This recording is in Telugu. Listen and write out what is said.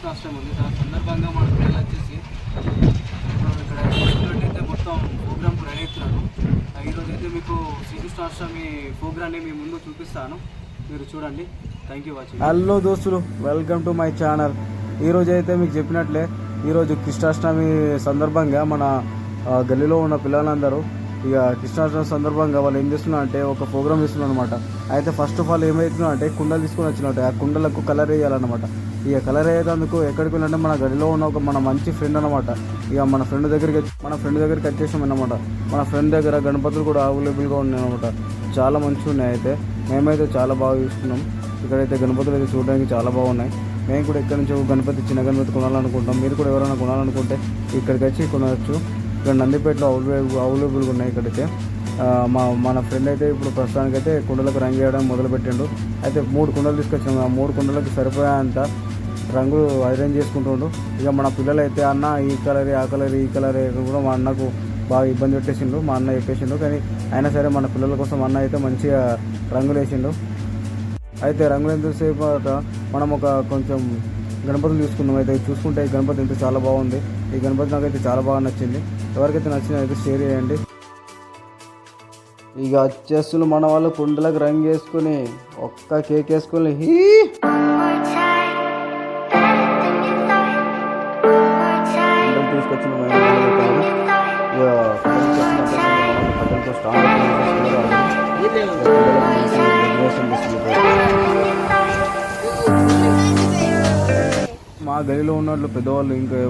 ఆంధ్రప్రదేశ్ రాష్ట్రం ఉంది. దాని సందర్భంగా మన పిల్లలు వచ్చేసి ఇప్పుడు ఇక్కడ చూసినట్టయితే మొత్తం ప్రోగ్రామ్ రెడీ అవుతున్నాను ఈరోజు అయితే మీకు శ్రీకృష్ణ అష్టమి ప్రోగ్రామ్ని మీ ముందు చూపిస్తాను. మీరు చూడండి. థ్యాంక్ యూ వాచింగ్ హలో దోస్తులు వెల్కమ్ టు మై ఛానల్ ఈరోజు అయితే మీకు చెప్పినట్లే ఈరోజు కృష్ణాష్టమి సందర్భంగా మన గల్లీలో ఉన్న పిల్లలందరూ ఇక కృష్ణాష్టమి సందర్భంగా వాళ్ళు ఏం చేస్తున్నారు అంటే ఒక ప్రోగ్రామ్ చేస్తున్నారు అనమాట అయితే ఫస్ట్ ఆఫ్ ఆల్ ఏమవుతుందో అంటే కుండలు తీసుకొని వచ్చినట్టు ఆ కుండలకు కలర్ వేయాలన్నమాట. ఇక కలర్ అయ్యేటందుకు ఎక్కడికి వెళ్ళంటే మన గదిలో ఉన్న ఒక మన మంచి ఫ్రెండ్ అనమాట ఇక మన ఫ్రెండ్ దగ్గరికి వచ్చి- మన ఫ్రెండ్ దగ్గరికి వచ్చేసాం అనమాట మన ఫ్రెండ్ దగ్గర గణపతులు కూడా అవైలబుల్గా ఉన్నాయి అనమాట చాలా మంచిగా ఉన్నాయి అయితే. మేమైతే చాలా బాగా చూస్తున్నాం ఇక్కడైతే గణపతులు అయితే చూడడానికి చాలా బాగున్నాయి. మేము కూడా ఇక్కడ నుంచి ఒక గణపతి చిన్న గణపతి కొనాలనుకుంటాం. మీరు కూడా ఎవరైనా కొనాలనుకుంటే ఇక్కడికి వచ్చి కొనవచ్చు. ఇక్కడ నందిపేటలో అవైలబుల్ అవైలబుల్గా ఉన్నాయి ఇక్కడైతే. మా మన ఫ్రెండ్ అయితే ఇప్పుడు ప్రస్తుతానికైతే కుండలకు రంగు వేయడం మొదలుపెట్టిండు. అయితే మూడు కుండలు తీసుకొచ్చాము ఆ మూడు కుండలకు సరిపోయేంత రంగులు అరేంజ్ చేసుకుంటుండు. ఇక మన పిల్లలు అయితే అన్న ఈ కలర్ ఆ కలర్ ఈ కలర్ కూడా మా అన్నకు బాగా ఇబ్బంది పెట్టేసిండు. మా అన్న చెప్పేసిండు. కానీ అయినా సరే మన పిల్లల కోసం అన్న అయితే మంచిగా రంగులు వేసిండు. అయితే రంగులు ఎంతసేపు మనం ఒక కొంచెం గణపతులు చూసుకున్నాం అయితే చూసుకుంటే ఈ గణపతి అయితే చాలా బాగుంది. ఈ గణపతి నాకైతే చాలా బాగా నచ్చింది. ఎవరికైతే నచ్చిందో అయితే షేర్ చేయండి. ఇక వచ్చేస్తున్న మన వాళ్ళు కుండలకు రంగు వేసుకుని ఒక్క కేక్ వేసుకుని హీ. తీసుకొచ్చిన మా గదిలో ఉన్నట్లు పెద్దవాళ్ళు ఇంకా